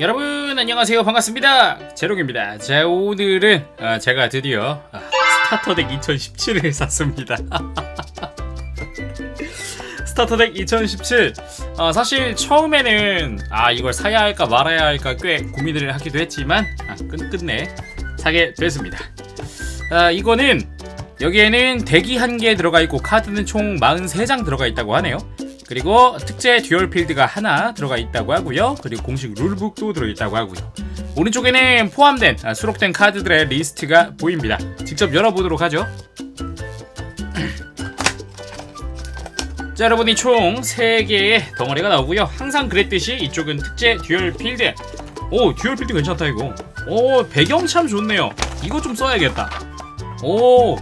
여러분 안녕하세요. 반갑습니다. 제롱입니다. 자 오늘은 아, 제가 드디어 아, 스타터덱 2017을 샀습니다. 스타터덱 2017 아, 사실 처음에는 아 이걸 사야 할까 말아야 할까 꽤 고민을 하기도 했지만 아, 끝끝내 사게 됐습니다. 아, 이거는 여기에는 대기 한 개 들어가 있고 카드는 총 43장 들어가 있다고 하네요 그리고 특제 듀얼 필드가 하나 들어가 있다고 하고요. 그리고 공식 룰북도 들어있다고 하고요. 오른쪽에는 포함된 아, 수록된 카드들의 리스트가 보입니다. 직접 열어보도록 하죠. 자 여러분이 총 3개의 덩어리가 나오고요. 항상 그랬듯이 이쪽은 특제 듀얼 필드 오 듀얼 필드 괜찮다 이거 오 배경 참 좋네요. 이거 좀 써야겠다. 오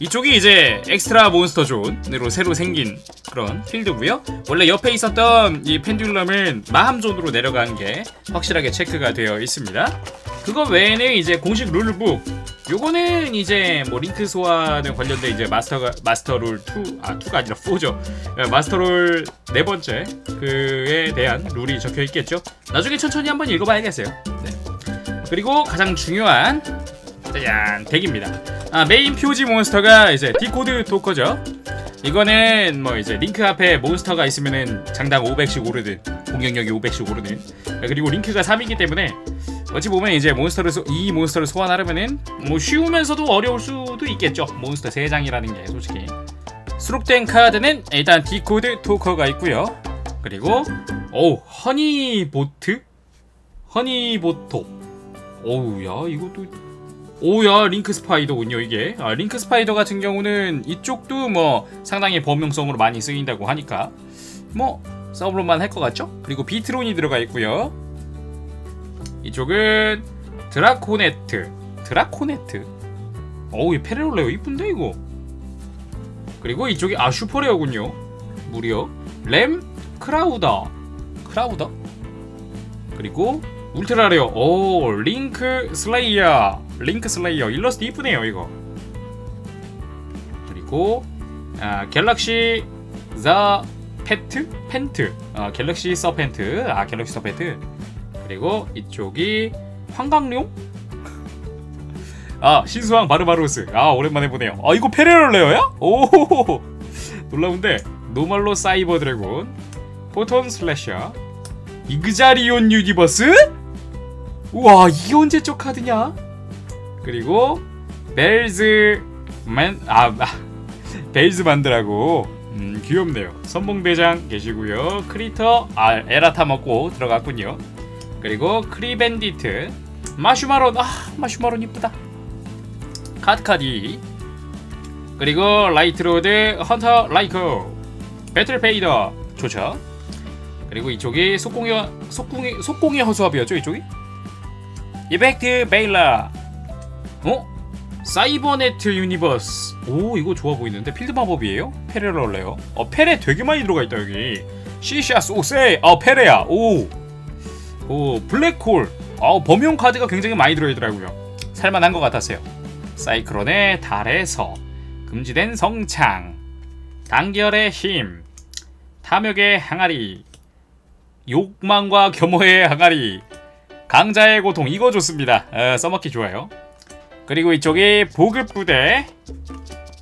이쪽이 이제 엑스트라 몬스터 존으로 새로 생긴 그런 필드고요 원래 옆에 있었던 이 펜듈럼은 마함존으로 내려간 게 확실하게 체크가 되어 있습니다 그거 외에는 이제 공식 룰북 요거는 이제 뭐 링크 소환에 관련된 이제 마스터가 마스터 룰 2, 아 2가 아니라 4죠. 마스터 룰네 번째 그에 대한 룰이 적혀 있겠죠. 나중에 천천히 한번 읽어봐야겠어요. 네. 그리고 가장 중요한 짜잔 덱입니다. 아 메인 표지 몬스터가 이제 디코드 토커죠. 이거는 뭐 이제 링크 앞에 몬스터가 있으면은 장당 500씩 오르는 공격력이 500씩 오르는 그리고 링크가 3이기 때문에 어찌 보면 이제 몬스터를 소, 이 몬스터를 소환하려면은 뭐 쉬우면서도 어려울 수도 있겠죠. 몬스터 3장이라는 게 솔직히 수록된 카드는 일단 디코드 토커가 있고요. 그리고 오 허니보트 허니보토 오우 야 이것도 오야 링크 스파이더군요 이게. 아, 링크 스파이더 같은 경우는 이쪽도 뭐 상당히 범용성으로 많이 쓰인다고 하니까 뭐 써볼만 할 것 같죠? 그리고 비트론이 들어가 있고요. 이쪽은 드라코네트. 드라코네트? 어우 이 페레올레오 이쁜데 이거? 그리고 이쪽이 아 슈퍼레어군요. 무려 램 크라우더. 크라우더? 그리고 울트라레어. 오 링크 슬레이어 링크 슬레이어 일러스트 이쁘네요 이거 그리고 아, 갤럭시 자 페트? 펜트 아, 갤럭시 서펜트 아 갤럭시 서펜트 그리고 이쪽이 황강룡? 아 신수왕 바르바로스 아 오랜만에 보네요 아 이거 페레럴레어야? 오 놀라운데 노멀로 사이버 드래곤 포톤 슬래셔 이그자리온 유니버스? 우와 이게 언제 쪽 카드냐? 그리고 벨즈 만, 아, 아 벨즈 만드라고 음, 귀엽네요. 선봉대장 계시고요. 크리터 아 에라타 먹고 들어갔군요. 그리고 크리밴디트 마슈마론 아 마슈마론 이쁘다. 카드카디 그리고 라이트로드 헌터 라이커 배틀페이더 좋죠. 그리고 이쪽이 속공의 속공의 속공의 허수아비였죠 이쪽이 이펙트 베일라 어? 사이버네트 유니버스. 오 이거 좋아 보이는데? 필드 마법이에요? 페레럴레요? 어 페레 되게 많이 들어가 있다 여기. 시샤스 오세. 아 페레야. 오. 오 블랙홀. 아 범용 카드가 굉장히 많이 들어있더라고요. 살만한 것 같았어요. 사이클론의 달에서 금지된 성창. 단결의 힘. 탐욕의 항아리. 욕망과 겸허의 항아리. 강자의 고통. 이거 좋습니다. 어, 써먹기 좋아요 그리고 이쪽이 보급 부대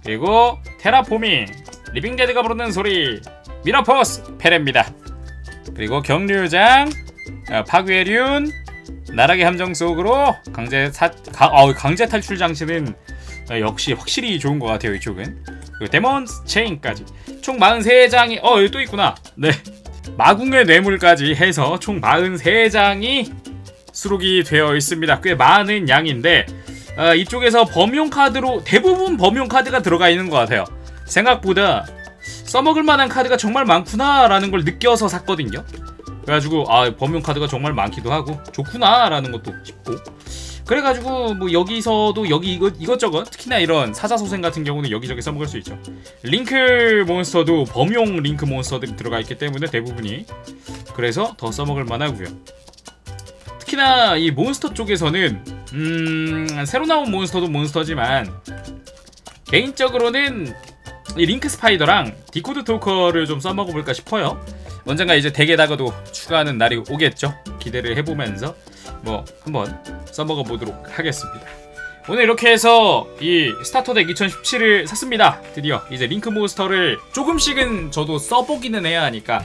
그리고 테라포밍 리빙데드가 부르는 소리 미러포스 페레입니다. 그리고 경류장 어, 파괴륜 나락의 함정 속으로 강제 사, 가, 어, 강제 탈출 장치는 어, 역시 확실히 좋은 것 같아요 이쪽은. 그리고 데몬 체인까지. 총 43장이 어 여기 또 있구나. 네. 마궁의 뇌물까지 해서 총 43장이 수록이 되어 있습니다. 꽤 많은 양인데 어, 이쪽에서 범용 카드로 대부분 범용 카드가 들어가 있는 것 같아요. 생각보다 써먹을 만한 카드가 정말 많구나 라는 걸 느껴서 샀거든요. 그래가지고 아 범용 카드가 정말 많기도 하고 좋구나 라는 것도 싶고 그래가지고 뭐 여기서도 여기 이것 이것저것 특히나 이런 사자소생 같은 경우는 여기저기 써먹을 수 있죠. 링크 몬스터도 범용 링크 몬스터들이 들어가 있기 때문에 대부분이 그래서 더 써먹을 만하고요. 특히나 이 몬스터 쪽에서는 음 새로 나온 몬스터도 몬스터지만 개인적으로는 이 링크 스파이더랑 디코드 토커를 좀 써먹어볼까 싶어요 언젠가 이제 덱에다가도 추가하는 날이 오겠죠 기대를 해보면서 뭐 한번 써먹어 보도록 하겠습니다. 오늘 이렇게 해서 이 스타터덱 2017을 샀습니다. 드디어 이제 링크 몬스터를 조금씩은 저도 써보기는 해야 하니까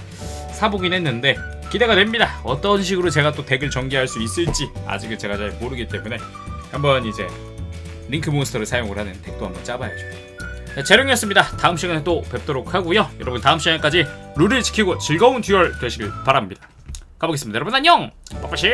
사보긴 했는데 기대가 됩니다. 어떤 식으로 제가 또 덱을 전개할 수 있을지 아직은 제가 잘 모르기 때문에 한번 이제 링크 몬스터를 사용을 하는 덱도 한번 짜봐야죠. 네, 재령이었습니다. 다음 시간에 또 뵙도록 하고요. 여러분 다음 시간까지 룰을 지키고 즐거운 듀얼 되시길 바랍니다. 가보겠습니다. 여러분 안녕! 빠빠시!